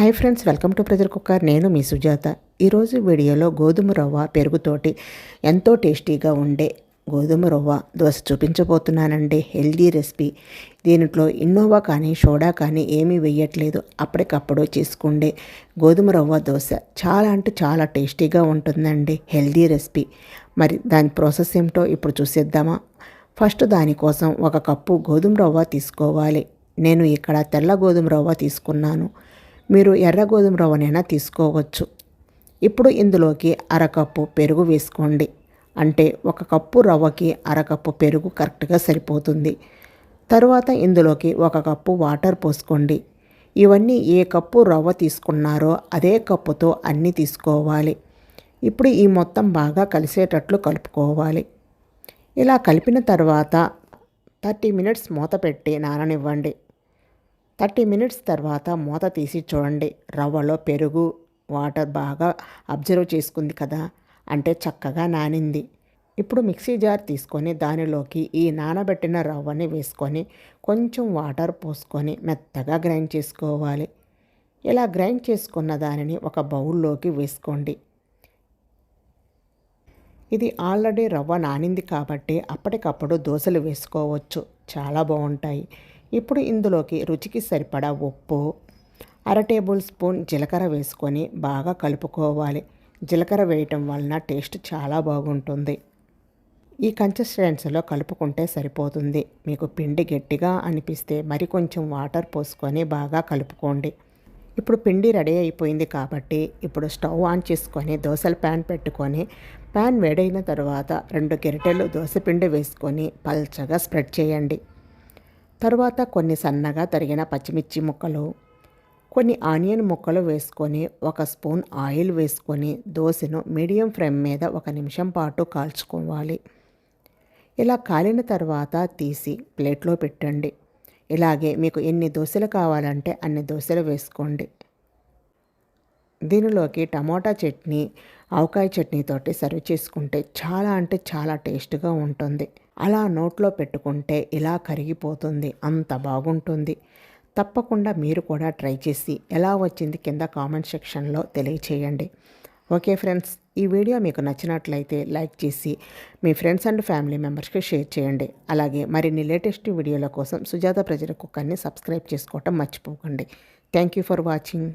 Hi friends welcome to pressure cooker నేను మీ సుజాత. ఈరోజు వీడియోలో గోధుమ రవ్వ పెరుగుతోటి ఎంతో టేస్టీగా ఉండే గోధుమ రవ్వ దోశ చూపించబోతున్నానండి. హెల్దీ రెసిపీ దీంట్లో ఇన్నోవా కానీ సోడా కానీ ఏమీ వేయట్లేదు. అప్పటికప్పుడు చేసుకుండే గోధుమ రవ్వ దోశ చాలా అంటే చాలా టేస్టీగా ఉంటుందండి. హెల్దీ రెసిపీ మరి దాని ప్రాసెస్ ఏమిటో ఇప్పుడు చూసేద్దామా? ఫస్ట్ దానికోసం ఒక కప్పు గోధుమ రవ్వ తీసుకోవాలి. నేను ఇక్కడ తెల్ల గోధుమ రవ్వ తీసుకున్నాను. మీరు ఎర్ర గోధుమ రవ్వనైనా తీసుకోవచ్చు. ఇప్పుడు ఇందులోకి అరకప్పు పెరుగు వేసుకోండి. అంటే ఒక కప్పు రవ్వకి అరకప్పు పెరుగు కరెక్ట్గా సరిపోతుంది. తరువాత ఇందులోకి ఒక కప్పు వాటర్ పోసుకోండి. ఇవన్నీ ఏ కప్పు రవ్వ తీసుకున్నారో అదే కప్పుతో అన్నీ తీసుకోవాలి. ఇప్పుడు ఈ మొత్తం బాగా కలిసేటట్లు కలుపుకోవాలి. ఇలా కలిపిన తర్వాత థర్టీ మినిట్స్ మూత పెట్టి నాననివ్వండి. థర్టీ మినిట్స్ తర్వాత మూత తీసి చూడండి. రవ్వలో పెరుగు వాటర్ బాగా అబ్జర్వ్ చేసుకుంది కదా అంటే చక్కగా నానింది. ఇప్పుడు మిక్సీ జార్ తీసుకొని దానిలోకి ఈ నానబెట్టిన రవ్వని వేసుకొని కొంచెం వాటర్ పోసుకొని మెత్తగా గ్రైండ్ చేసుకోవాలి. ఇలా గ్రైండ్ చేసుకున్న దానిని ఒక బౌల్లోకి వేసుకోండి. ఇది ఆల్రెడీ రవ్వ నానింది కాబట్టి అప్పటికప్పుడు దోశలు వేసుకోవచ్చు. చాలా బాగుంటాయి. ఇప్పుడు ఇందులోకి రుచికి సరిపడా ఉప్పు అర టేబుల్ స్పూన్ జీలకర్ర వేసుకొని బాగా కలుపుకోవాలి. జీలకర్ర వేయటం వలన టేస్ట్ చాలా బాగుంటుంది. ఈ కన్సిస్టెన్సీలో కలుపుకుంటే సరిపోతుంది. మీకు పిండి గట్టిగా అనిపిస్తే మరి కొంచెం వాటర్ పోసుకొని బాగా కలుపుకోండి. ఇప్పుడు పిండి రెడీ అయిపోయింది కాబట్టి ఇప్పుడు స్టవ్ ఆన్ చేసుకొని దోశల ప్యాన్ పెట్టుకొని ప్యాన్ వేడైన తర్వాత రెండు గెరిటెలు దోశ పిండి వేసుకొని పల్చగా స్ప్రెడ్ చేయండి. తర్వాత కొన్ని సన్నగా తరిగిన పచ్చిమిర్చి ముక్కలు కొన్ని ఆనియన్ ముక్కలు వేసుకొని ఒక స్పూన్ ఆయిల్ వేసుకొని దోశను మీడియం ఫ్లేమ్ మీద ఒక నిమిషం పాటు కాల్చుకోవాలి. ఇలా కాలిన తర్వాత తీసి ప్లేట్లో పెట్టండి. ఇలాగే మీకు ఎన్ని దోశలు కావాలంటే అన్ని దోశలు వేసుకోండి. దీనిలోకి టమోటా చట్నీ ఆవకాయ చట్నీతోటి సర్వ్ చేసుకుంటే చాలా అంటే చాలా టేస్ట్గా ఉంటుంది. అలా నోట్లో పెట్టుకుంటే ఇలా కరిగిపోతుంది అంత బాగుంటుంది. తప్పకుండా మీరు కూడా ట్రై చేసి ఎలా వచ్చింది కింద కామెంట్ సెక్షన్లో తెలియచేయండి. ఓకే ఫ్రెండ్స్ ఈ వీడియో మీకు నచ్చినట్లయితే లైక్ చేసి మీ ఫ్రెండ్స్ అండ్ ఫ్యామిలీ మెంబర్స్కి షేర్ చేయండి. అలాగే మరిన్ని లేటెస్ట్ వీడియోల కోసం సుజాత ప్రజల కుక్కర్ని సబ్స్క్రైబ్ చేసుకోవటం మర్చిపోకండి. Thank you for watching.